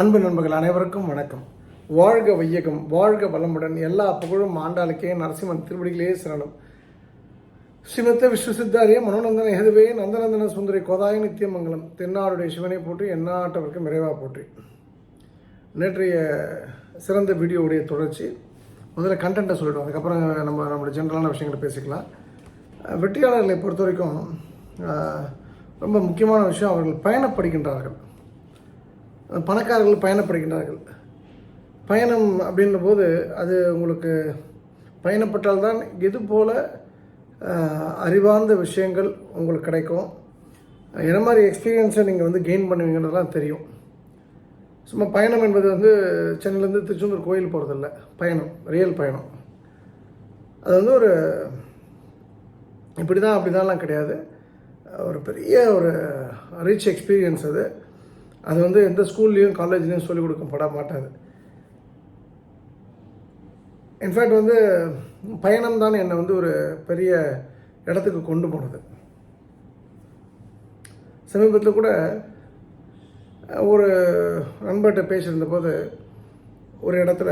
அன்பு நண்பர்கள் அனைவருக்கும் வணக்கம். வாழ்க வையகம் வாழ்க வளமுடன். எல்லா புகழும் ஆண்டாளுக்கே நரசிம்மன் திருவடிகளே சரணம். ஸ்ரீமத்த விஸ்வசித்தாரிய மனோநந்தன எதுவே நந்தநந்தன சுந்தரி கோதாய நித்தியமங்கலம். தென்னாடுடைய சிவனை போற்றி எந்நாட்டவருக்கும் விரைவாக போற்றி. நேற்றைய சிறந்த வீடியோவுடைய தொடர்ச்சி. முதல்ல கண்டென்ட்டை சொல்லிவிடும் அதுக்கப்புறம் நம்ம நம்மளோட ஜென்ரலான விஷயங்களை பேசிக்கலாம். வெற்றியாளர்களை பொறுத்த வரைக்கும் ரொம்ப முக்கியமான விஷயம் அவர்கள் பயணப்படுகின்றார்கள். பணக்காரர்கள் பயணப்படுகின்றார்கள். பயணம் அப்படின்ற போது அது உங்களுக்கு பயணப்பட்டால்தான் இது போல் அறிவார்ந்த விஷயங்கள் உங்களுக்கு கிடைக்கும். என்ன மாதிரி எக்ஸ்பீரியன்ஸை நீங்கள் வந்து கெயின் பண்ணுவீங்கன்றதுலாம் தெரியும். சும்மா பயணம் என்பது வந்து சென்னையிலேருந்து திருச்செந்தூர் கோயில் போகிறதில்ல பயணம் ரியல் பயணம். அது வந்து ஒரு இப்படி தான் அப்படி தான்லாம் கிடையாது. ஒரு பெரிய ஒரு ரிச் எக்ஸ்பீரியன்ஸ் அது. அது வந்து எந்த ஸ்கூல்லையும் காலேஜ்லேயும் சொல்லிக் கொடுக்கப்பட மாட்டாது. இன்ஃபேக்ட் வந்து பயணம் தான் என்னை வந்து ஒரு பெரிய இடத்துக்கு கொண்டு போனது. சமீபத்தில் கூட ஒரு நண்பர்கிட்ட பேசியிருந்த போது ஒரு இடத்துல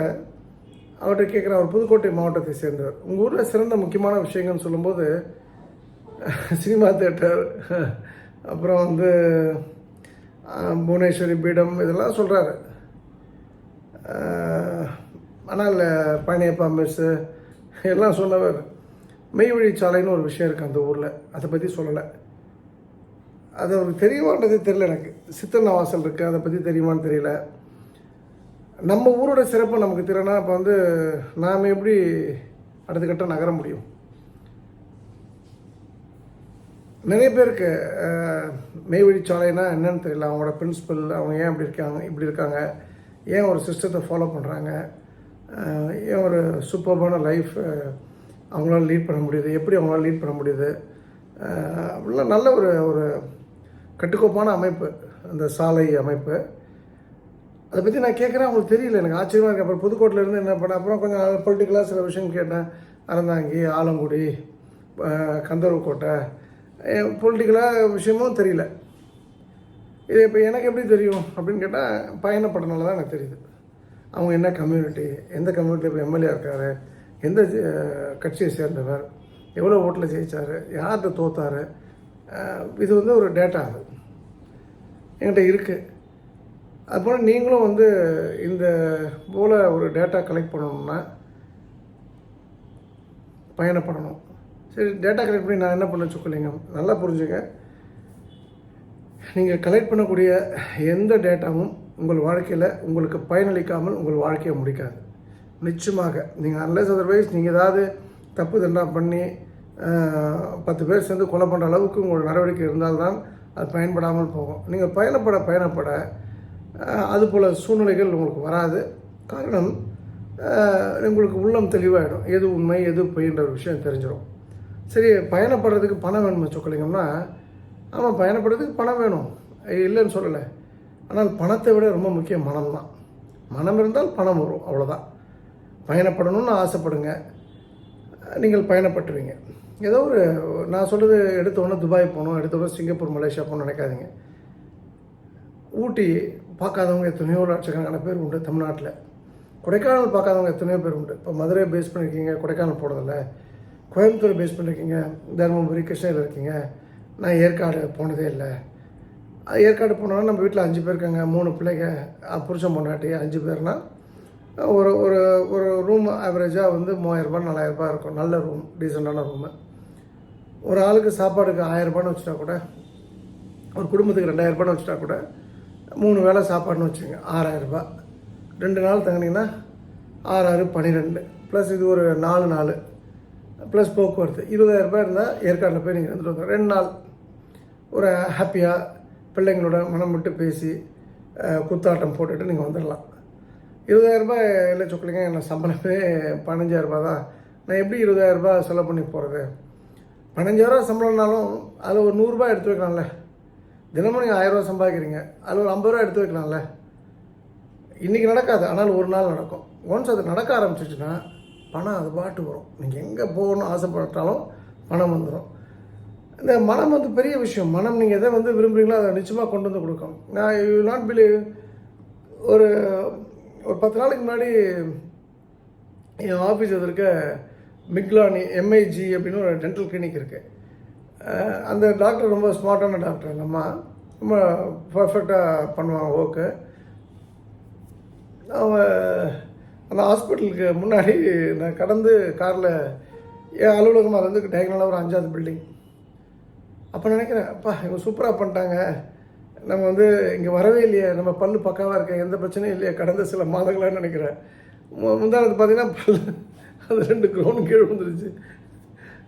அவர்கிட்ட கேட்குற அவர் புதுக்கோட்டை மாவட்டத்தை சேர்ந்தவர். உங்கள் ஊரில் சிறந்த முக்கியமான விஷயங்கள்னு சொல்லும்போது சினிமா தேட்டர் அப்புறம் வந்து புவனேஸ்வரி பீடம் இதெல்லாம் சொல்கிறாரு ஆனால் பழனியப்பா மெஸ்ஸு எல்லாம் சொன்னவர். மெய்வழிச்சாலைன்னு ஒரு விஷயம் இருக்குது அந்த ஊரில். அதை பற்றி சொல்லலை. அது அவருக்கு தெரியுமான்றது தெரியல எனக்கு. சித்தன்ன வாசல் இருக்குது அதை பற்றி தெரியுமான்னு தெரியல. நம்ம ஊரோட சிறப்பு நமக்கு தெரியலனா இப்போ வந்து நாம் எப்படி அடுத்த கட்டம் நகர முடியும்? நிறைய பேருக்கு மெய்வழிச்சாலைனா என்னன்னு தெரியல. அவங்களோட பிரின்சிபல் அவங்க ஏன் இப்படி இருக்காங்க இப்படி இருக்காங்க ஏன் ஒரு சிஸ்டத்தை ஃபாலோ பண்ணுறாங்க ஏன் ஒரு சூப்பர்பான லைஃப் அவங்களால லீட் பண்ண முடியுது எப்படி அவங்களால லீட் பண்ண முடியுது அப்படிலாம் நல்ல ஒரு ஒரு கட்டுக்கோப்பான அமைப்பு அந்த சாலை அமைப்பு. அதை பற்றி நான் கேட்குறேன் அவங்களுக்கு தெரியல எனக்கு ஆச்சரியமாக இருக்குது அப்புறம் புதுக்கோட்டிலேருந்து என்ன பண்ண அப்புறம் கொஞ்சம் பொலிட்டிக்கலாக சில விஷயம் கேட்டேன். அறந்தாங்கி ஆலங்குடி கந்தர்வக்கோட்டை பொலிட்டிக்கலாக விஷயமும் தெரியல. இது இப்போ எனக்கு எப்படி தெரியும் அப்படின்னு கேட்டால் பயணப்படனால தான் எனக்கு தெரியுது. அவங்க என்ன கம்யூனிட்டி எந்த கம்யூனிட்டி இப்போ எம்எல்ஏ இருக்கார் எந்த கட்சியை சேர்ந்தவர் எவ்வளோ ஓட்டில் ஜெயித்தார் யார்கிட்ட தோத்தார் இது வந்து ஒரு டேட்டா அது. என்கிட்ட இருக்குது அதுபோல் நீங்களும் வந்து இந்த போல் ஒரு டேட்டா கலெக்ட் பண்ணணும்னா பயணப்படணும். சரி டேட்டா கலெக்ட் பண்ணி நான் என்ன பண்ண சொல்லிங்க. நல்லா புரிஞ்சுங்க. நீங்கள் கலெக்ட் பண்ணக்கூடிய எந்த டேட்டாவும் உங்கள் வாழ்க்கையில் உங்களுக்கு பயனளிக்காமல் உங்கள் வாழ்க்கையை முடிக்காது. நிச்சயமாக நீங்கள் அன்லஸ் அதர்வைஸ் நீங்கள் ஏதாவது தப்பு தண்டா பண்ணி பத்து பேர் சேர்ந்து கொலை பண்ணுற அளவுக்கு உங்களோட நடவடிக்கை இருந்தால்தான் அது பயன்படாமல் போகும். நீங்கள் பயணப்பட பயணப்பட அது போல் சூழ்நிலைகள் உங்களுக்கு வராது. காரணம் உங்களுக்கு உள்ளம் தெளிவாயிடும். எது உண்மை எது பொய்ன்ற ஒரு விஷயம் தெரிஞ்சிடும் சரி பயணப்படுறதுக்கு பணம் வேணுமா சொக்கலிங்கம்னா ஆமாம் பயணப்படுறதுக்கு பணம் வேணும். இல்லைன்னு சொல்லலை. ஆனால் பணத்தை விட ரொம்ப முக்கியம் மனம் தான். மனம் இருந்தால் பணம் வரும் அவ்வளோதான் பயணப்படணும்னு ஆசைப்படுங்க. நீங்கள் பயணப்பட்டுருவீங்க. ஏதோ ஒரு நான் சொல்கிறது எடுத்தோடனே துபாய் போகணும் எடுத்தோடனே சிங்கப்பூர் மலேசியா போகணும்னு நினைக்காதீங்க. ஊட்டி பார்க்காதவங்க எத்தனையோ லட்சக்கணக்கான பேர் உண்டு தமிழ்நாட்டில். கொடைக்கானல் பார்க்காதவங்க எத்தனையோ பேர் உண்டு. இப்போ மதுரை பேஸ் பண்ணியிருக்கீங்க கொடைக்கானல் போகிறதில்ல கோயம்புத்தூர் பேஸ் பண்ணியிருக்கீங்க தருமபுரி கிருஷ்ணகிரி இருக்கீங்க. நான் ஏற்காடு போனதே இல்லை. ஏற்காடு போனோன்னா நம்ம வீட்டில் அஞ்சு பேர் இருக்காங்க மூணு பிள்ளைங்க புருஷன் பொண்டாட்டி அஞ்சு பேர்னால் ஒரு ஒரு ஒரு ரூம் ஆவரேஜாக வந்து மூவாயிரரூபா நாலாயிரரூபா இருக்கும். நல்ல ரூம் டீசெண்டான ரூமு ஒரு ஆளுக்கு சாப்பாடுக்கு ஆயிரரூபான்னு வச்சுட்டா கூட ஒரு குடும்பத்துக்கு ரெண்டாயிரரூபான்னு வச்சுட்டா கூட மூணு வேளை சாப்பாடுன்னு வச்சுங்க ஆறாயிரரூபா ரெண்டு நாள் தங்கினீங்கன்னா ஆறு ஆறு பன்னிரெண்டு ப்ளஸ் இது ஒரு நாலு நாள் ப்ளஸ் போக்குவரத்து. இருபதாயிரரூபா இருந்தால் ஏற்காட்டில் போய் நீங்கள் இருந்துட்டு வந்துடும் ரெண்டு நாள் ஒரு ஹாப்பியாக பிள்ளைங்களோட மனம் விட்டு பேசி குத்தாட்டம் போட்டுட்டு நீங்கள் வந்துடலாம் இருபதாயிரரூபா இல்லை சொக்கலிங்க என்ன சம்பளமே பதினஞ்சாயிரரூபா தான். நான் எப்படி இருபதாயிரரூபா செலவு பண்ணி போகிறது பதினஞ்சாயிரரூபா சம்பளம்னாலும் அதில் ஒரு நூறுரூபா எடுத்து வைக்கலாம்ல. தினமும் நீங்கள் ஆயிரரூபா சம்பாதிக்கிறீங்க. அதில் ஒரு ஐம்பது ரூபா எடுத்து வைக்கலாம்ல. இன்றைக்கி நடக்காது. ஆனால் ஒரு நாள் நடக்கும். ஒன்ஸ் அது நடக்க ஆரம்பிச்சிச்சுன்னா பணம் அது பாட்டு வரும். நீங்கள் எங்கே போகணும்னு ஆசைப்பட்டாலும் பணம் வந்துடும் இந்த மனம் வந்து பெரிய விஷயம். மனம் நீங்கள் எதை வந்து விரும்புகிறீங்களோ அதை நிச்சயமாக கொண்டு வந்து கொடுக்கும் நான் யூ நாட் பிலீவ் ஒரு ஒரு பத்து நாளைக்கு முன்னாடி என் ஆஃபீஸ் எதிர்க்க மிக்லானி எம்ஐஜி அப்படின்னு ஒரு டென்டல் கிளினிக் இருக்குது அந்த டாக்டர் ரொம்ப ஸ்மார்ட்டான டாக்டர் அந்த அம்மா. ரொம்ப பர்ஃபெக்டாக பண்ணுவாங்க ஓகே அவங்க அந்த ஹாஸ்பிட்டலுக்கு முன்னாடி நான் கடந்து காரில் என் அலுவலகம் அது வந்து ஒரு அஞ்சாவது பில்டிங் அப்போ நினைக்கிறேன் அப்பா இவங்க சூப்பராக பண்ணிட்டாங்க. நம்ம வந்து இங்கே வரவே இல்லையே நம்ம பல்லு பக்காவாக இருக்க எந்த பிரச்சனையும் இல்லையே கடந்த சில மாதங்களாக நினைக்கிறேன். மு- முந்தானது பார்த்தீங்கன்னா பல்லு அது ரெண்டு க்ரௌண்ட் கீழே வந்துருச்சு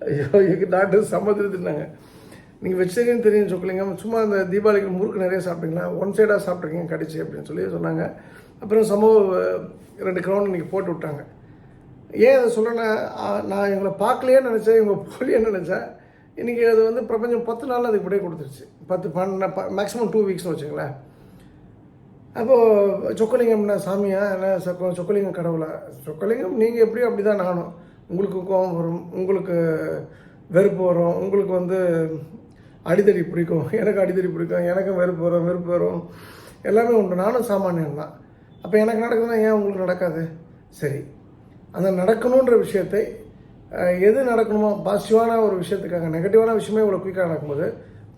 ஐயோ எங்கள் டாக்டர் சம்மதிருந்தாங்க நீங்கள் வெஜிடேரியன் தெரியும் சொல்லிங்க சும்மா அந்த தீபாவளிக்கு முறுக்கு நிறைய சாப்பிட்டீங்களா? ஒன் சைடாக சாப்பிட்ருக்கீங்க கடிச்சு அப்படின்னு சொல்லி சொன்னாங்க. அப்புறம் சமூக ரெண்டு க்ரௌண்ட் இன்றைக்கி போட்டு விட்டாங்க. ஏன் அதை சொல்கிறேன்னா நான் இவங்களை பார்க்கலையே நினச்சேன் இவங்க போலியேன்னு நினச்சேன். இன்றைக்கி அது வந்து பிரபஞ்சம் பத்து நாள் அதுக்கு இப்படியே கொடுத்துருச்சு. பத்து பன்னெண்டு மேக்ஸிமம் டூ வீக்ஸ்னு வச்சுங்களேன் அப்போது சொக்கலிங்கம்னா சாமியா? என்ன சொக்க சொக்கலிங்கம் கடவுளா? சொக்கலிங்கம் நீங்கள் எப்படியோ அப்படி தான் நானும். உங்களுக்கு கோபம் வரும் உங்களுக்கு வெறுப்பு வரும் உங்களுக்கு வந்து அடிதடி பிடிக்கும். எனக்கு அடிதடி பிடிக்கும் எனக்கும் வெறுப்பு வரும் வெறுப்பு வரும். எல்லாமே உண்டு. நானும் சாமானியம் தான் அப்போ எனக்கு நடக்குதுன்னா ஏன் உங்களுக்கு நடக்காது? சரி. அந்த நடக்கணுன்ற விஷயத்தை எது நடக்கணுமோ பாசிட்டிவான ஒரு விஷயத்துக்காக நெகட்டிவான விஷயமே இவ்வளோ குயிக்காக நடக்கும்போது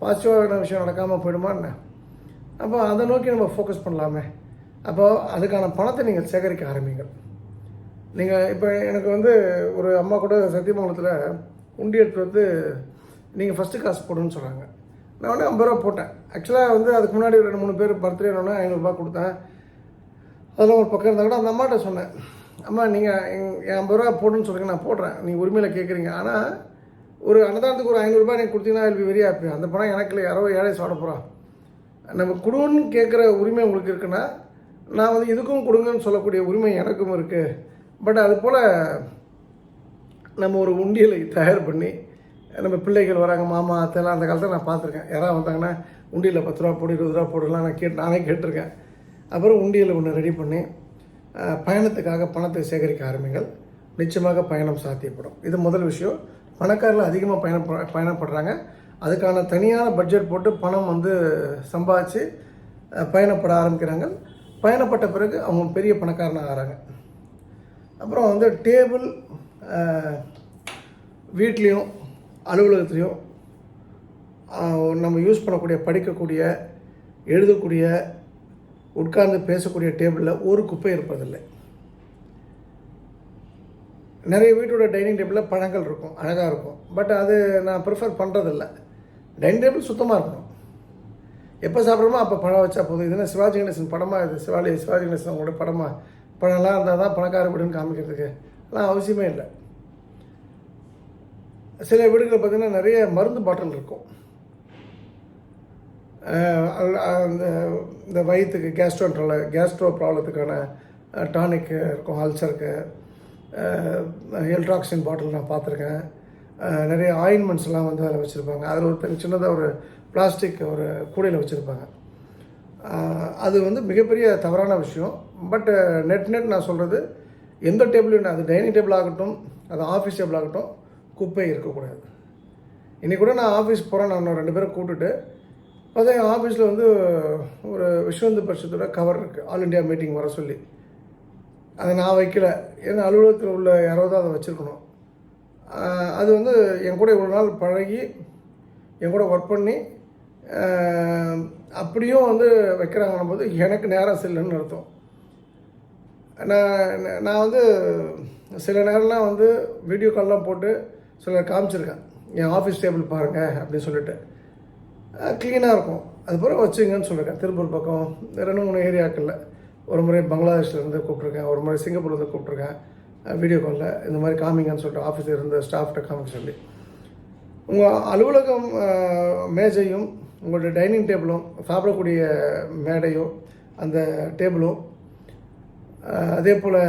பாசிட்டிவான விஷயம் நடக்காமல் போயிடுமா என்ன? அப்போ அதை நோக்கி நம்ம ஃபோக்கஸ் பண்ணலாமே. அப்போது அதுக்கான பணத்தை நீங்கள் சேகரிக்க ஆரம்பிங்க நீங்கள் இப்போ எனக்கு வந்து ஒரு அம்மா கூட சத்தியமங்கலத்தில் உண்டி எடுத்து வந்து நீங்கள் ஃபஸ்ட்டு காசு போடுன்னு சொன்னாங்க. நான் உடனே ஐம்பது ரூபா போட்டேன். ஆக்சுவலாக வந்து அதுக்கு முன்னாடி ஒரு ரெண்டு மூணு பேர் பர்த்டே ஒன்று ஐநூறுரூபா கொடுத்தேன். அதெல்லாம் ஒரு பக்கம் இருந்தால் கூட அந்த அம்மாட்ட சொன்னேன். அம்மா நீங்கள் என் ஐம்பது ரூபா போடுன்னு சொல்லுங்க நான் போடுறேன். நீங்கள் உரிமையில் கேட்குறீங்க ஆனால் ஒரு அன்னதானத்துக்கு ஒரு ஐநூறுரூபா நீங்கள் கொடுத்தீங்கன்னா அது வெரி ஹாப்பி அந்த பணம் எனக்கு இல்லை யாரோ ஏழை சாப்பிட போகிறான் நம்ம கொடுன்னு கேட்குற உரிமை உங்களுக்கு இருக்குன்னா நான் வந்து இதுக்கும் கொடுங்கன்னு சொல்லக்கூடிய உரிமை எனக்கும் இருக்குது பட் அது போல் நம்ம ஒரு உண்டியலை தயார் பண்ணி நம்ம பிள்ளைகள் வராங்க மாமா அத்தைலாம் அந்த காலத்தில் நான் பார்த்துருக்கேன். யாராவது வந்தாங்கன்னா உண்டியலில் பத்து ரூபா போடு இருபது ரூபா போடலாம் நான் கேட்டு நானே கேட்டிருக்கேன். அப்புறம் உண்டியலை ஒன்று ரெடி பண்ணி பயணத்துக்காக பணத்தை சேகரிக்க ஆரம்பிங்கள். நிச்சயமாக பயணம் சாத்தியப்படும். இது முதல் விஷயம். பணக்காரர்கள் அதிகமாக பயணம் ப- பயணப்படுறாங்க. அதுக்கான தனியான பட்ஜெட் போட்டு பணம் வந்து சம்பாதிச்சு பயணப்பட ஆரம்பிக்கிறாங்க பயணப்பட்ட பிறகு அவங்க பெரிய பணக்காரனாக ஆகிறாங்க அப்புறம் வந்து டேபிள் வீட்லேயும் அலுவலகத்துலேயும் நம்ம யூஸ் பண்ணக்கூடிய படிக்கக்கூடிய எழுதக்கூடிய உட்கார்ந்து பேசக்கூடிய டேபிளில் ஒரு குப்பை இருப்பதில்லை. நிறைய வீட்டோட டைனிங் டேபிளில் பழங்கள் இருக்கும் அழகாக இருக்கும். பட் அது நான் ப்ரிஃபர் பண்ணுறதில்ல டைனிங் டேபிள் சுத்தமாக இருக்கணும். எப்போ சாப்பிட்றோமோ அப்போ பழம் வச்சா போதும். இதுனா சிவாஜி கணேசன் படமாக இது சிவாலி சிவாஜி கணேசன் அவங்களோட படமாக பழம்லாம் இருந்தால் தான் பணக்கார வீடுன்னு காமிக்கிறதுக்கு அதெல்லாம் அவசியமே இல்லை. சில வீடுகளில் பார்த்தீங்கன்னா நிறைய மருந்து பாட்டில் இருக்கும். அந்த இந்த வயிற்றுக்கு கேஸ்ட்ரோன்ட்ரல கேஸ்ட்ரோ ப்ராப்ளத்துக்கான டானிக் இருக்கும் அல்சருக்கு. எல்ட்ராக்சின் பாட்டில் நான் பார்த்துருக்கேன். நிறைய ஆயின்மெண்ட்ஸ்லாம் வந்து அதில் வச்சுருப்பாங்க. அதில் ஒரு சின்னதாக ஒரு பிளாஸ்டிக் ஒரு கூடையில் வச்சுருப்பாங்க. அது வந்து மிகப்பெரிய தவறான விஷயம். பட் நெட் நெட் நான் சொல்கிறது எந்த டேபிளும் அது டைனிங் டேபிள் ஆகட்டும் அது ஆஃபீஸ் டேபிள் ஆகட்டும் குப்பை இருக்கக்கூடாது. இன்றைக்கூட நான் ஆஃபீஸ் போகிறேன் நான் இன்னும் ரெண்டு பேரும் கூப்பிட்டுட்டு பார்த்தா என் ஆஃபீஸில் வந்து ஒரு விஸ்வந்து பட்சத்தோட கவர் இருக்குது ஆல் இண்டியா மீட்டிங் வர சொல்லி. அதை நான் வைக்கல. ஏன்னா அலுவலகத்தில் உள்ள யாரோ தான் அதை வச்சுருக்கணும். அது வந்து என் கூட இவ்வளோ நாள் பழகி என் கூட ஒர்க் பண்ணி அப்படியும் வந்து வைக்கிறாங்கன்னும் போது எனக்கு நேரம் செல்லுன்னு அர்த்தம். நான் நான் வந்து சில நேரம்லாம் வந்து வீடியோ கால்லாம் போட்டு சிலர் காமிச்சிருக்கேன். என் ஆஃபீஸ் டேபிள் பாருங்கள் அப்படின்னு சொல்லிட்டு. க்ளீனாக இருக்கும். அதுபோல் வச்சுங்கன்னு சொல்லியிருக்கேன் திருப்பூர் பக்கம் ரெண்டு மூணு ஏரியாக்களில் ஒரு முறை பங்களாதேஷ்லேருந்து கூப்பிட்ருக்கேன் ஒரு முறை சிங்கப்பூர்லேருந்து கூப்பிட்ருக்கேன் வீடியோ காலில் இந்த மாதிரி காமிங்கன்னு சொல்லிட்டு ஆஃபீஸில் இருந்த ஸ்டாஃப்கிட்ட காமிக்க சொல்லி. உங்கள் அலுவலகம் மேஜையும் உங்களுடைய டைனிங் டேபிளும் சாப்பிடக்கூடிய மேடையும் அந்த டேபிளும் அதே போல்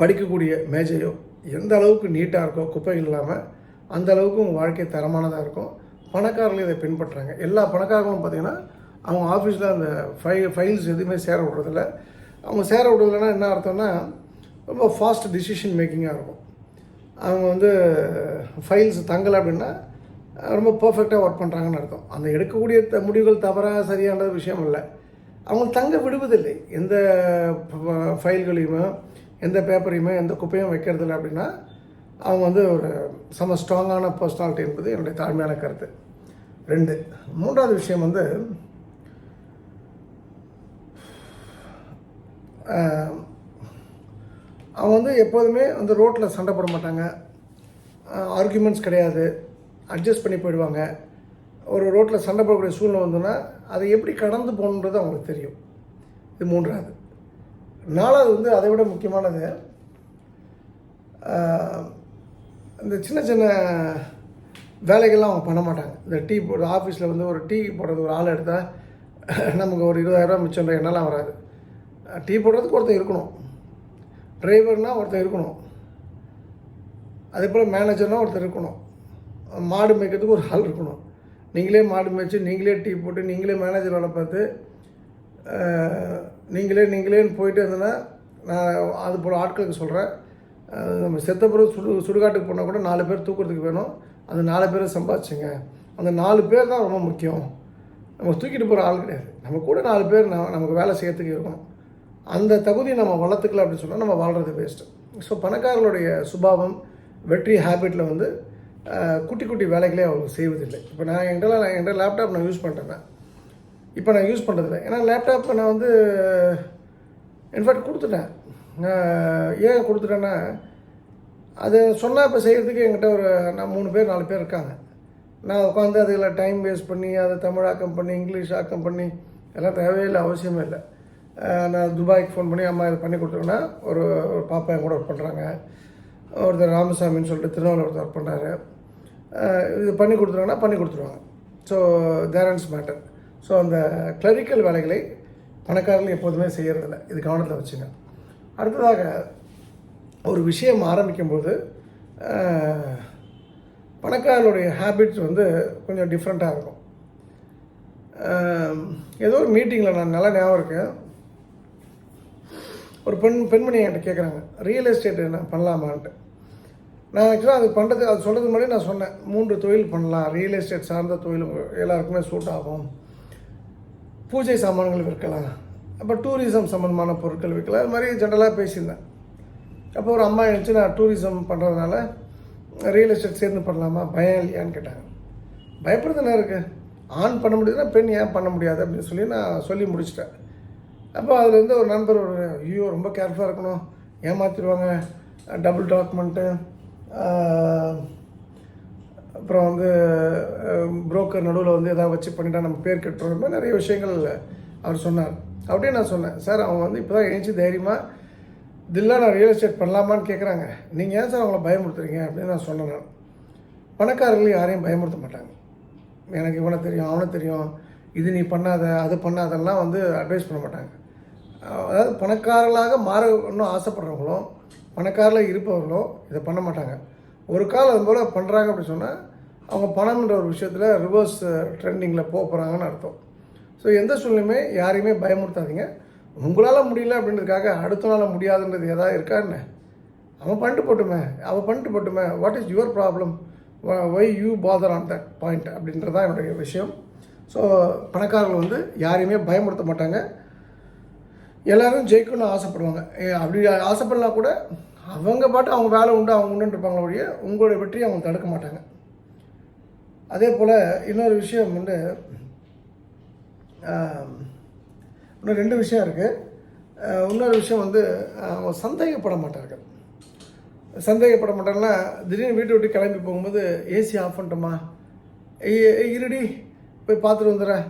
படிக்கக்கூடிய மேஜையோ எந்த அளவுக்கு நீட்டாக இருக்கோ குப்பைகள் இல்லாமல் அந்த அளவுக்கு உங்கள் வாழ்க்கை தரமானதாக இருக்கும். பணக்காரர்களும் இதை பின்பற்றுறாங்க எல்லா பணக்காரங்களும் பார்த்தீங்கன்னா அவங்க ஆஃபீஸில் அந்த ஃபை ஃபைல்ஸ் எதுவுமே சேர விடுறதில்ல. அவங்க சேர விடுறதுலன்னா என்ன அர்த்தம்னா ரொம்ப ஃபாஸ்ட் டிசிஷன் மேக்கிங்காக இருக்கும். அவங்க வந்து ஃபைல்ஸ் தங்கலை அப்படின்னா ரொம்ப பர்ஃபெக்டாக ஒர்க் பண்ணுறாங்கன்னு அர்த்தம். அந்த எடுக்கக்கூடிய த- முடிவுகள் தவறாக சரியான விஷயம் இல்லை. அவங்க தங்க விடுவதில்லை. எந்த ஃபைல்களையுமே எந்த பேப்பரையுமே எந்த குப்பையும் வைக்கிறதில்ல அப்படின்னா அவங்க வந்து ஒரு சம ஸ்ட்ராங்கான பர்சனாலிட்டி என்பது என்னுடைய தாழ்மையான கருத்து. ரெண்டு மூன்றாவது விஷயம் வந்து அவங்க வந்து எப்போதுமே வந்து ரோட்டில் சண்டை போட மாட்டாங்க. ஆர்குமெண்ட்ஸ் கிடையாது. அட்ஜஸ்ட் பண்ணி போயிடுவாங்க. ஒரு ரோட்டில் சண்டை போடக்கூடிய சூழ்நிலை வந்தோன்னா அதை எப்படி கடந்து போகணுன்றது அவங்களுக்கு தெரியும். இது மூன்றாவது. நாலாவது வந்து அதை விட முக்கியமானது இந்த சின்ன சின்ன வேலைகள்லாம் அவங்க பண்ண மாட்டாங்க. இந்த டீ போடுற ஆஃபீஸில் வந்து ஒரு டீ போடுறது ஒரு ஆள் எடுத்தால் நமக்கு ஒரு இருபதாயிரரூவா மிச்சம் என்னெல்லாம் வராது. டீ போடுறதுக்கு ஒருத்தன் இருக்கணும். டிரைவர்னால் ஒருத்தர் இருக்கணும். அதே போல் மேனேஜர்னால் ஒருத்தர் இருக்கணும். மாடு மேய்க்கிறதுக்கு ஒரு ஆள் இருக்கணும். நீங்களே மாடு மேய்ச்சி நீங்களே டீ போட்டு நீங்களே மேனேஜர் வேலை பார்த்து நீங்களே நீங்களேன்னு போயிட்டு இருந்தேன்னா நான் அது போல் ஆட்களுக்கு சொல்கிறேன் நம்ம செத்த பிறகு சுடு சுடுகாட்டுக்கு போனால் கூட நாலு பேர் தூக்குறதுக்கு வேணும். அந்த நாலு பேரை சம்பாதிச்சுங்க. அந்த நாலு பேர் தான் ரொம்ப முக்கியம். நம்ம தூக்கிட்டு போகிற ஆள் கிடையாது. நம்ம கூட நாலு பேர் நமக்கு வேலை செய்யறதுக்கு இருக்கணும். அந்த தகுதியை நம்ம வளர்த்துக்கல அப்படின்னு சொன்னால் நம்ம வாழ்கிறது வேஸ்ட்டு ஸோ பணக்காரர்களுடைய சுபாவம் வெற்றி ஹேபிட்டில் வந்து குட்டி குட்டி வேலைகளே அவங்க செய்வதில்லை. இப்போ நான் என்கிட்ட நான் என்கிட்ட லேப்டாப் நான் யூஸ் பண்ணுறேன் இப்போ நான் யூஸ் பண்ணுறதில்ல ஏன்னா லேப்டாப் நான் வந்து இன்ஃபேக்ட் கொடுத்துட்டேன். ஏன் கொடுத்துட்டேன்னா அது சொன்னால் இப்போ செய்கிறதுக்கு என்கிட்ட ஒரு நான் மூணு பேர் நாலு பேர் இருக்காங்க. நான் உட்காந்து அதில் டைம் வேஸ்ட் பண்ணி அதை தமிழாக்கம் பண்ணி இங்கிலீஷ் ஆக்கம் பண்ணி எல்லாம் தேவையில்லை அவசியமே இல்லை. நான் துபாய்க்கு ஃபோன் பண்ணி அம்மா இதை பண்ணி கொடுத்துருங்கன்னா ஒரு ஒரு பாப்பா என் கூட ஒர்க் பண்ணுறாங்க ஒருத்தர் ராமசாமின்னு சொல்லிட்டு திருநெல்வேலி ஒருத்தர் ஒர்க் பண்ணுறாரு இது பண்ணி கொடுத்துருவாங்கன்னா பண்ணி கொடுத்துருவாங்க. ஸோ தேரன்ஸ் மேட்டர் ஸோ அந்த கிளரிக்கல் வேலைகளை பணக்காரர்கள் எப்போதுமே செய்கிறதில்ல இது கவனத்தில் வச்சுங்க. அடுத்ததாக ஒரு விஷயம் ஆரம்பிக்கும்போது பணக்காரனுடைய ஹேபிட்ஸ் வந்து கொஞ்சம் டிஃப்ரெண்ட்டாக இருக்கும். ஏதோ ஒரு மீட்டிங்கில் நான் நல்லா ஞாபகம் இருக்கேன். ஒரு பெண் பெண்மணி என்கிட்ட கேட்குறாங்க ரியல் எஸ்டேட் என்ன பண்ணலாமான்ட்டு? நான் ஆக்சுவலாக அது பண்ணுறது அது சொல்கிறது முன்னாடி நான் சொன்னேன் மூன்று தொழில் பண்ணலாம் ரியல் எஸ்டேட் சார்ந்த தொழில் எல்லாருக்குமே சூட் ஆகும். பூஜை சாமான்கள் விற்கலாம் அப்போ டூரிசம் சம்மந்தமான பொருட்கள் விற்கல அது மாதிரி ஜென்ரலாக பேசியிருந்தேன். அப்போ ஒரு அம்மா எழுந்துச்சு நான் டூரிசம் பண்ணுறதுனால ரியல் எஸ்டேட் சேர்ந்து பண்ணலாமா? பயம் இல்லையான்னு கேட்டாங்க. பயப்படுறது என்ன இருக்குது ஆண் பண்ண முடியுதுன்னா பெண் ஏன் பண்ண முடியாது? அப்படின்னு சொல்லி நான் சொல்லி முடிச்சிட்டேன். அப்போ அதில் இருந்து ஒரு நண்பர் ஒரு ஐயோ ரொம்ப கேர்ஃபுல்லாக இருக்கணும். ஏமாற்றிடுவாங்க டபுள் டாக்குமெண்ட்டு அப்புறம் வந்து புரோக்கர் நடுவில் வந்து எதாவது வச்சு பண்ணிட்டா நம்ம பேர் கட்டுறோம் மாதிரி நிறைய விஷயங்கள் அவர் சொன்னார். அப்படியே நான் சொன்னேன் சார் அவங்க வந்து இப்போ தான் எழுச்சி தைரியமாக தில்லா நான் ரியல் எஸ்டேட் பண்ணலாமான்னு கேட்குறாங்க நீங்கள் ஏன் சார் அவங்கள பயமுறுத்துறீங்க? அப்படின்னு நான் சொன்னேன் நான். பணக்காரர்கள் யாரையும் பயமுறுத்த மாட்டாங்க. எனக்கு இவனை தெரியும் அவனை தெரியும். இது நீ பண்ணாத அது பண்ணாதெல்லாம் வந்து அட்வைஸ் பண்ண மாட்டாங்க. அதாவது பணக்காரர்களாக மாறணும்னு ஆசைப்படுறவங்களும் பணக்காரில் இருப்பவர்களும் இதை பண்ண மாட்டாங்க. ஒரு காலம் அது போல் பண்ணுறாங்க அப்படின்னு சொன்னால் அவங்க பணம்ன்ற ஒரு விஷயத்தில் ரிவர்ஸ் ட்ரெண்டிங்கில் போக போகிறாங்கன்னு அர்த்தம். ஸோ எந்த சூழ்நிலையுமே யாரையுமே பயமுறுத்தாதீங்க. உங்களால் முடியல அப்படின்றதுக்காக அடுத்த நாள் முடியாதுன்றது எதாவது இருக்கா என்ன? அவன் பண்ணிட்டு போட்டுமே அவன் பண்ணிட்டு போட்டுமே. What is your problem why you bother on that point அப்படின்றது தான் என்னுடைய விஷயம். ஸோ பணக்காரர்கள் வந்து யாரையுமே பயமுறுத்த மாட்டாங்க. எல்லோரும் ஜெயிக்கணும்னு ஆசைப்படுவாங்க. ஏ, அப்படி ஆசைப்படலாம் கூட அவங்க பாட்டு அவங்க வேலை உண்டு அவங்க உண்டுன்னு இருப்பாங்க ஒழிய உங்களுடைய வெற்றியை அவங்க தடுக்க மாட்டாங்க. அதே போல் இன்னொரு விஷயம் வந்து இன்னும் ரெண்டு விஷயம் இருக்குது இன்னொரு விஷயம் வந்து அவங்க சந்தேகப்பட மாட்டார்கள். சந்தேகப்பட மாட்டாங்கன்னா திடீர்னு வீட்டை விட்டு கிளம்பி போகும்போது ஏசி ஆஃப் பண்ணிட்டோமா? இருடி போய் பார்த்துட்டு வந்துடுறேன்.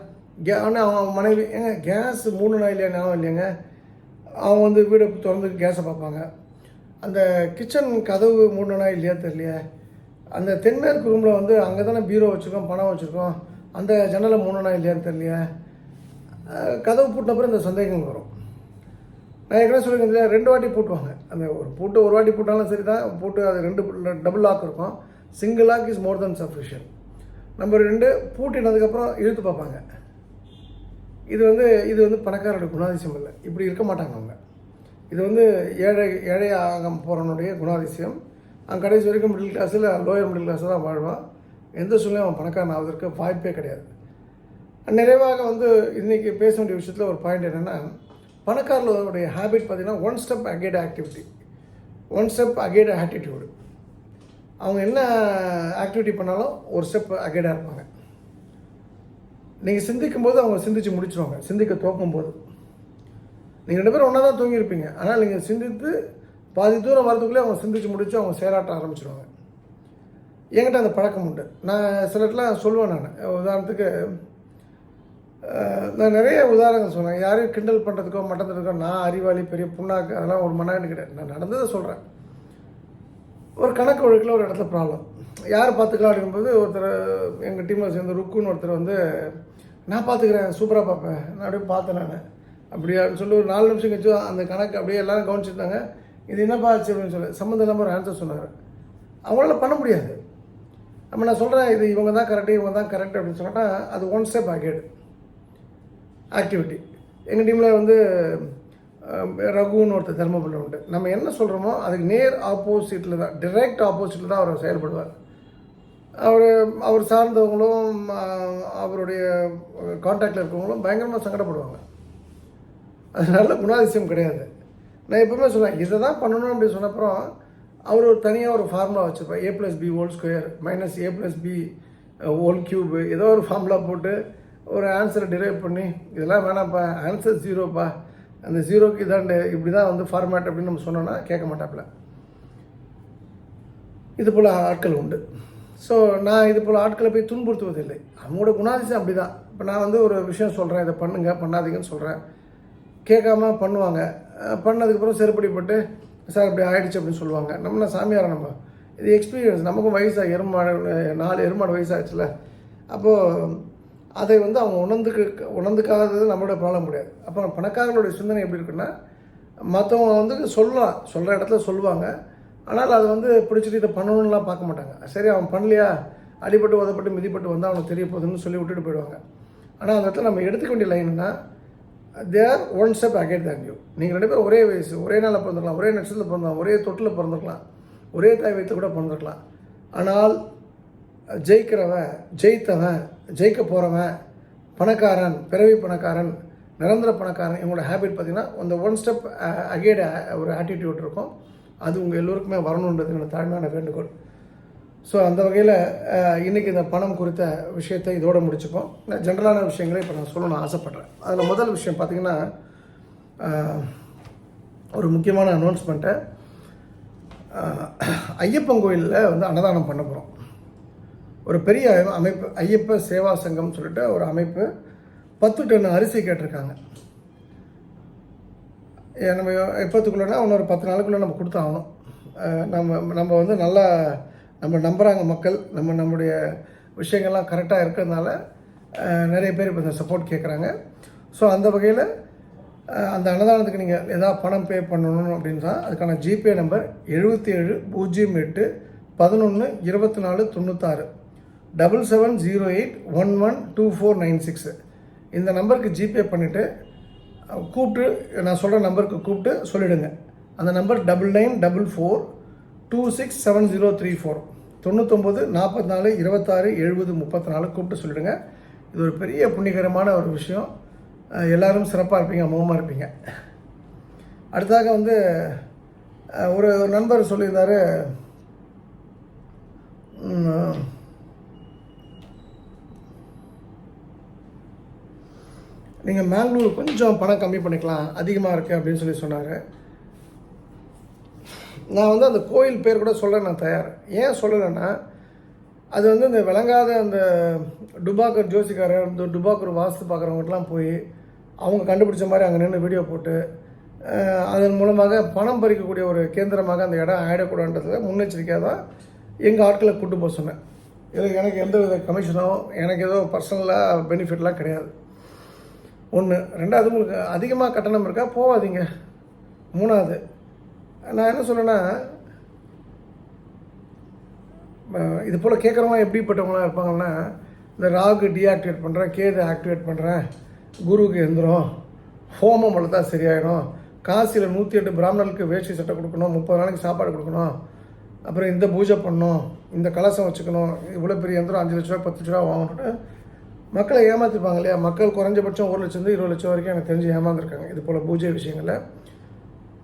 கே ஆனால் அவன் மனைவி ஏங்க கேஸ் மூணு நாள் இல்லையா ஞாபகம் இல்லையாங்க? அவன் வந்து வீடை திறந்து கேஸை பார்ப்பாங்க. அந்த கிச்சன் கதவு மூணு நாள் இல்லையா தெரியலையே. அந்த தென்மேற்கு ரூமில் வந்து அங்கே தானே பீரோ வச்சுருக்கோம் பணம் வச்சுருக்கோம். அந்த ஜன்னலை மூணுனா இல்லையான்னு தெரியலையே. கதவு பூட்டின அப்புறம் இந்த சந்தேகங்கள் வரும். நான் ஏற்கனவே சொல்லியிருக்கேன் ரெண்டு வாட்டி பூட்டுவாங்க. அந்த ஒரு பூட்டு ஒரு வாட்டி பூட்டாலும் சரி தான் பூட்டு அது ரெண்டு டபுள் லாக் இருக்கும். Single lock is more than sufficient number ரெண்டு பூட்டினதுக்கப்புறம் இழுத்து பார்ப்பாங்க. இது வந்து இது வந்து பணக்காரோட குணாதிசயம் இல்லை. இப்படி இருக்க மாட்டாங்க அவங்க. இது வந்து ஏழை ஏழையாக போகிறவனுடைய குணாதிசயம். அவன் கடைசி வரைக்கும் மிடில் கிளாஸில் லோயர் மிடில் கிளாஸில் தான் வாழ்வான். எந்த சூழ்நிலையும் அவன் பணக்காரன் ஆவதற்கு வாய்ப்பே கிடையாது. நிறைவாக வந்து இன்றைக்கி பேச வேண்டிய விஷயத்தில் ஒரு பாயிண்ட் என்னென்னா பணக்காரர்களுடைய ஹேபிட் பார்த்திங்கன்னா one step ahead activity one step ahead attitude அவங்க என்ன ஆக்டிவிட்டி பண்ணாலும் ஒரு ஸ்டெப் அகேடாக இருப்பாங்க. நீங்கள் சிந்திக்கும் போது அவங்க சிந்திச்சு முடிச்சிருவாங்க. சிந்திக்க தோக்கும் போது நீங்கள் ரெண்டு பேரும் ஒன்றா தான் தூங்கியிருப்பீங்க. ஆனால் நீங்கள் சிந்தித்து பாதி தூரம் வரதுக்குள்ளே அவங்க சிந்திச்சு முடிச்சு அவங்க செயலாட்ட ஆரம்பிச்சிருவாங்க. என்கிட்ட அந்த பழக்கம் உண்டு. நான் சிலர்லாம் சொல்லுவேன் நான். உதாரணத்துக்கு நான் நிறைய உதாரணங்கள் சொன்னேன். யாரையும் கிண்டல் பண்ணுறதுக்கோ மட்டத்துக்கோ நான் அறிவாளி பெரிய புண்ணாக்கு அதெல்லாம் ஒரு மண்ணாண்டு கிடையாது. நான் நடந்ததை சொல்கிறேன் ஒரு கணக்கு வழக்கில் ஒரு இடத்துல ப்ராப்ளம் யார் பார்த்துக்கலாம் அப்படிங்கும்போது ஒருத்தர் எங்கள் டீமில் சேர்ந்த ருக்குன்னு ஒருத்தர் வந்து நான் பார்த்துக்கிறேன் சூப்பராக பார்ப்பேன். நான் அப்படியே பார்த்தேன் நான். அப்படியான்னு சொல்லி ஒரு நாலு நிமிஷம் கழிச்சு அந்த கணக்கு அப்படியே எல்லாரும் கவனிச்சிருந்தாங்க. இது என்னப்பா ஆச்சு? அப்படின்னு சொல்லி சம்மந்தம் இல்லாமல் ஒரு ஆன்சர் சொன்னார். அவங்களால பண்ண முடியாது. நம்ம நான் சொல்கிறேன் இது இவங்க தான் கரெக்டு இவங்க தான் கரெக்ட் அப்படின்னு சொன்னால் அது ஒன் ஸ்டெப் ஆகிடு ஆக்டிவிட்டி எங்கள் டீமில் வந்து ரகுன்னு ஒருத்தர் தர்மபுரி உண்டு. நம்ம என்ன சொல்கிறோமோ அதுக்கு நேர் ஆப்போசிட்டில் தான் டிரெக்ட் ஆப்போசிட்டில் தான் அவர் செயல்படுவார். அவர் அவர் சார்ந்தவங்களும் அவருடைய காண்டாக்டில் இருக்கவங்களும் பயங்கரமாக சங்கடப்படுவாங்க. அது நல்ல குணாதிசயம் கிடையாது. நான் எப்பவுமே சொல்லுவேன் இதை தான் பண்ணணும் அப்படின்னு சொன்னப்புறம் அவர் ஒரு தனியாக ஒரு ஃபார்முலா வச்சுருப்பார். A plus B whole square minus A plus B whole cube ஏதோ ஒரு ஃபார்முலா போட்டு ஒரு ஆன்சரை டிரைவ் பண்ணி இதெல்லாம் வேணாம்ப்பா ஆன்சர் ஜீரோப்பா அந்த ஜீரோக்கு இதாண்டு இப்படி தான் வந்து ஃபார்மேட் அப்படின்னு நம்ம சொன்னோன்னா கேட்க மாட்டாப்புல. இது போல் ஆட்கள் உண்டு. ஸோ நான் இது போல் ஆட்களை போய் துன்புறுத்துவதில்லை. அவங்களோட குணாதிசயம் அப்படி தான் இப்போ நான் வந்து ஒரு விஷயம் சொல்கிறேன் இதை பண்ணுங்க பண்ணாதீங்கன்னு சொல்கிறேன் கேட்காம பண்ணுவாங்க. பண்ணதுக்கப்புறம் செருப்படிப்பட்டு சார் இப்படி ஆயிடுச்சு அப்படின்னு சொல்லுவாங்க. நம்ம சாமியார நம்ம? இது எக்ஸ்பீரியன்ஸ் நமக்கும் வயசாக எருமாடு நாலு எருமாடு வயசாகிடுச்சுல அப்போது அதை வந்து அவங்க உணர்ந்துக்கு உணர்ந்துக்காதது நம்மளோட ப்ராப்ளம் கிடையாது அப்போ பணக்காரங்களுடைய சிந்தனை எப்படி இருக்குன்னா மற்றவங்க வந்து சொல்லலாம். சொல்கிற இடத்துல சொல்லுவாங்க. ஆனால் அது வந்து பிடிச்சிட்டு இதை பண்ணணும்லாம் பார்க்க மாட்டாங்க. சரி அவன் பண்ணலையா? அடிபட்டு உதப்பட்டு மிதிப்பட்டு வந்தால் அவனுக்கு தெரிய போகுதுன்னு சொல்லி விட்டுட்டு போயிடுவாங்க. ஆனால் அந்த இடத்துல நம்ம எடுத்துக்க வேண்டிய லைன்னா there one step ahead than you நீங்கள் ரெண்டு பேரும் ஒரே வயசு ஒரே நாளில் பிறந்திருக்கலாம். ஒரே நட்சத்திரத்தில் பிறந்தலாம் ஒரே தொட்டில் பிறந்திருக்கலாம். ஒரே தாய் வயிற்றில் கூட பிறந்திருக்கலாம். ஆனால் ஜெயிக்கிறவன் ஜெயித்தவன் ஜெயிக்க போகிறவன் பணக்காரன் பிறவி பணக்காரன் நிரந்தர பணக்காரன் இவங்களோட ஹேபிட் பார்த்திங்கன்னா அந்த ஒன் ஸ்டெப் அகேட ஒரு ஆட்டிடியூட் இருக்கும். அது உங்கள் எல்லோருக்குமே வரணுன்றது என்னோட தாழ்மையான வேண்டுகோள். ஸோ அந்த வகையில் இன்றைக்கி இந்த பணம் குறித்த விஷயத்தை இதோட முடிச்சுப்போம். நான் ஜென்ரலான விஷயங்களை இப்போ நான் சொல்லணும்னு ஆசைப்பட்றேன். அதில் முதல் விஷயம் பார்த்திங்கன்னா ஒரு முக்கியமான அனௌன்ஸ்மெண்ட்டை ஐயப்பன் கோயிலில் வந்து அன்னதானம் பண்ண போகிறோம் ஒரு பெரிய அமைப்பு ஐயப்ப சேவா சங்கம் சொல்லிட்டு ஒரு அமைப்பு பத்து டன் அரிசி கேட்டிருக்காங்க. நம்ம நம்ம அவனை இன்னொரு பத்து நாளுக்குள்ளே நம்ம கொடுத்தாகணும். நம்ம நம்ம வந்து நல்லா நம்ம நம்புகிறாங்க மக்கள். நம்ம நம்முடைய விஷயங்கள்லாம் கரெக்டாக இருக்கிறதுனால நிறைய பேர் இப்போ இந்த சப்போர்ட் கேட்குறாங்க ஸோ அந்த வகையில் அந்த அன்னதானத்துக்கு நீங்கள் எதாவது பணம் பே பண்ணணும் அப்படின்னா அதுக்கான ஜிபே நம்பர் எழுபத்தி ஏழு பூஜ்ஜியம் எட்டு பதினொன்று இருபத்தி நாலு தொண்ணூத்தாறு. Double seven zero eight one one two four nine six இந்த நம்பருக்கு ஜிபே பண்ணிவிட்டு கூப்பிட்டு நான் சொல்கிற நம்பருக்கு கூப்பிட்டு சொல்லிவிடுங்க அந்த number double nine double four two six seven zero three four தொண்ணூத்தொம்பது நாற்பத்தி நாலு இருபத்தாறு எழுபது முப்பத்தி நாலு கூப்பிட்டு சொல்லிவிடுங்க இது ஒரு பெரிய புண்ணியகரமான ஒரு விஷயம். எல்லோரும் சிறப்பாக இருப்பீங்க அமோகமாக இருப்பீங்க. அடுத்தாக வந்து ஒரு நண்பர் சொல்லியிருந்தாரு. நீங்கள் மேங்களூர் கொஞ்சம் பணம் கம்மி பண்ணிக்கலாம் அதிகமாக இருக்குது அப்படின்னு சொல்லி சொன்னார் நான் வந்து அந்த கோயில் பேர் கூட சொல்ல நான் தயார். ஏன் சொல்லலைன்னா அது வந்து இந்த விளங்காத அந்த டுபாக்கர் ஜோசிக்காரர் இந்த டுபாக்கர் வாஸ்து பார்க்குறவங்கலாம் போய் அவங்க கண்டுபிடிச்ச மாதிரி அங்கே நின்று வீடியோ போட்டு அதன் மூலமாக பணம் பறிக்கக்கூடிய ஒரு கேந்திரமாக அந்த இடம் ஆகிடக்கூடாதுன்றத முன்னெச்சரிக்கையாக தான் எங்கள் ஆட்களை கூட்டு போக சொன்னேன். இது எனக்கு எந்த வித கமிஷனோ எனக்கு எதுவும் பர்சனலாக பெனிஃபிட்லாம் கிடையாது. ஒன்று ரெண்டாவது உங்களுக்கு அதிகமாக கட்டணம் இருக்கா? போகாதீங்க. மூணாவது நான் என்ன சொல்லேன்னா இது போல் கேட்குறவங்க எப்படிப்பட்டவங்களாம் இருப்பாங்கன்னா இந்த ராகு டீஆக்டிவேட் பண்ணுறேன் கேது ஆக்டிவேட் பண்ணுறேன் குருவுக்கு எந்திரம் ஹோமம் வளர்த்தா சரியாயிடும் காசியில் நூற்றி எட்டு பிராமணர்களுக்கு வேஷ்டி சட்டை கொடுக்கணும் முப்பது நாளைக்கு சாப்பாடு கொடுக்கணும் அப்புறம் இந்த பூஜை பண்ணணும் இந்த கலசம் வச்சுக்கணும் இவ்வளோ பெரிய எந்திரம் அஞ்சு லட்ச ரூபா பத்து லட்ச ரூபா வாங்கணும்னு மக்களை ஏமாத்திருப்பாங்க இல்லையா? மக்கள் குறைஞ்சபட்சம் ஒரு லட்சம் இருபது லட்சம் வரைக்கும் எனக்கு தெரிஞ்சு ஏமாந்துருக்காங்க. இது போல் பூஜை விஷயங்களில்.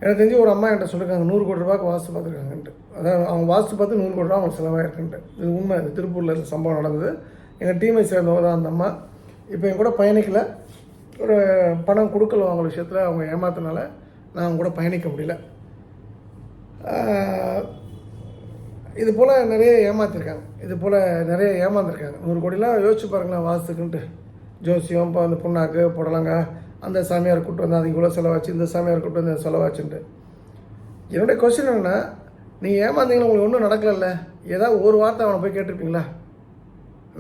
எனக்கு தெரிஞ்சு ஒரு அம்மா என்கிட்ட சொல்லியிருக்காங்க நூறு கோடி ரூபாய்க்கு வாஸ்து பார்த்துருக்காங்கன்ட்டு. அதாவது அவங்க வாஸ்து பார்த்து நூறு கோடி ரூபா அவங்க செலவாயிருக்குன்ட்டு. இது உண்மை. இது திருப்பூரில் இந்த சம்பவம் நடந்தது. எங்கள் டீமை சேர்ந்தவங்க தான் அந்த அம்மா. இப்போ என் கூட பயணிக்கல. ஒரு பணம் கொடுக்கல அவங்க விஷயத்தில் அவங்க ஏமாத்தினால நான் அவங்க கூட பயணிக்க முடியல. இது போல் நிறைய ஏமாத்திருக்காங்க. இது போல் நிறைய ஏமாந்துருக்காங்க. நூறு கோடிலாம் யோசிச்சு பாருங்களேன் வாஸ்துக்குன்ட்டு ஜோசியம் இப்போ அந்த புண்ணாக்கு புடலங்க அந்த சாமியார் கூட்டு வந்து அது இவ்வளோ செலவாச்சு இந்த சாமியார் கூட்டு வந்து செலவாச்சுன்ட்டு. என்னுடைய கொஸ்டின் என்னென்னா நீங்கள் ஏமாந்தீங்கன்னா உங்களுக்கு ஒன்றும் நடக்கலைல்ல. ஏதாவது ஒரு வார்த்தை அவனை போய் கேட்டிருப்பீங்களா?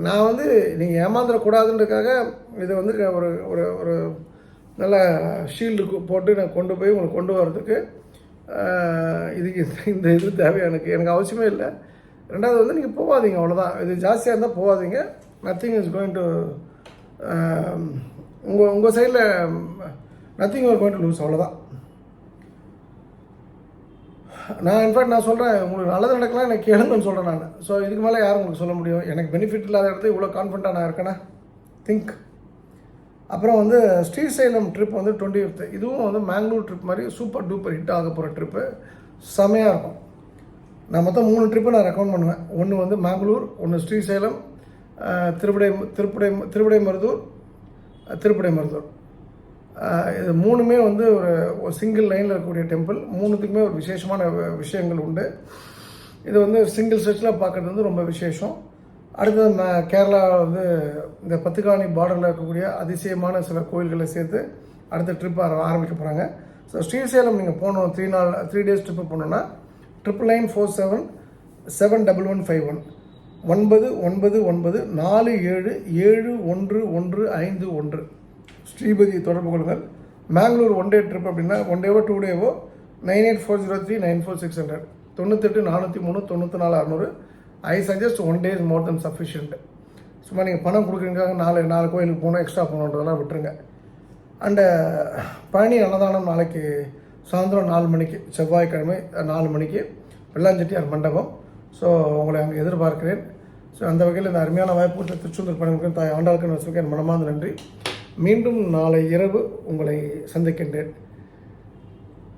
நான் வந்து நீங்கள் ஏமாந்துடக்கூடாதுன்றதுக்காக இதை வந்து ஒரு ஒரு ஒரு நல்ல ஷீல்டு போட்டு நான் கொண்டு போய் உங்களுக்கு கொண்டு வர்றதுக்கு இதுக்கு இந்த- இது தேவை எனக்கு எனக்கு அவசியமே இல்லை. ரெண்டாவது வந்து நீங்கள் போகாதீங்க அவ்வளோதான் இது ஜாஸ்தியாக இருந்தால் போகாதீங்க. நத்திங் இஸ் கோயிங் டு உங்கள் உங்கள் சைடில் nothing are going to lose அவ்வளோதான் நான் இன்ஃபேக்ட் நான் சொல்கிறேன் உங்களுக்கு நல்லது நடக்கலாம் எனக்கு கேளுங்கன்னு சொல்கிறேன் நான். ஸோ இதுக்கு மேலே யாரும் உங்களுக்கு சொல்ல முடியும்? எனக்கு பெனிஃபிட் இல்லாத இடத்துல இவ்வளோ கான்ஃபிடண்ட்டாக நான் இருக்கேனா? திங்க் அப்புறம் வந்து ஸ்ரீசைலம் ட்ரிப் வந்து டுவெண்ட்டி ஃபிஃப்த் இதுவும் வந்து மேங்களூர் ட்ரிப் மாதிரி சூப்பர் டூப்பர் ஹிட் ஆக போகிற ட்ரிப்பு செமையாக இருக்கும். நான் மொத்தம் மூணு ட்ரிப்பு நான் ரெக்கமெண்ட் பண்ணுவேன். ஒன்று வந்து மேங்களூர் ஒன்று ஸ்ரீசைலம் திருப்படை திருப்படை திருப்படை மருதூர் திருப்படை மருதூர் இது மூணுமே வந்து ஒரு சிங்கிள் லைனில் இருக்கக்கூடிய டெம்பிள் மூணுத்துக்குமே ஒரு விசேஷமான விஷயங்கள் உண்டு. இது வந்து சிங்கிள் ஸ்ட்ரெச்சில் பார்க்குறது வந்து ரொம்ப விசேஷம். அடுத்தது ம கேரளா வந்து இந்த பத்துக்காணி பார்டரில் இருக்கக்கூடிய அதிசயமான சில கோயில்களை சேர்த்து அடுத்த ட்ரிப் ஆரம்பிக்க போகிறாங்க ஸோ ஸ்ரீசைலம் நீங்கள் போகணும் த்ரீ நாள் த்ரீ டேஸ் ட்ரிப்பு போனோன்னா triple nine four seven seven double one five one ஒன்பது ஒன்பது ஒன்பது நாலு ஏழு ஏழு ஒன்று ஒன்று ஐந்து ஒன்று. ஸ்ரீபதி தொடர்பு கொள்ளுங்கள். மேங்களூர் ஒன் டே ட்ரிப் அப்படின்னா ஒன் டேவோ two டேவோ nine eight four zero three nine four six hundred தொண்ணூத்தெட்டு நானூற்றி மூணு தொண்ணூற்றி நாலு அறநூறு. I suggest one day is more than sufficient சும்மா நீங்கள் பணம் கொடுக்குறீங்க நாலு நாலு கோயிலுக்கு போகணும் எக்ஸ்ட்ரா போகணுன்றதெல்லாம் விட்டுருங்க. அண்டு பழனி அன்னதானம் நாளைக்கு சாயந்தரம் நாலு மணிக்கு செவ்வாய்க்கிழமை நாலு மணிக்கு வெள்ளாஞ்செட்டியார் மண்டபம். ஸோ உங்களை அங்கே எதிர்பார்க்கிறேன். ஸோ அந்த வகையில் இந்த அருமையான வாய்ப்பு கொடுத்த திருச்செந்தூர் பணிகளுக்கு தாய் ஆண்டாளுக்கு வசதிக்கு என் மனமார்ந்த நன்றி. மீண்டும் நாளை இரவு உங்களை சந்திக்கின்றேன்.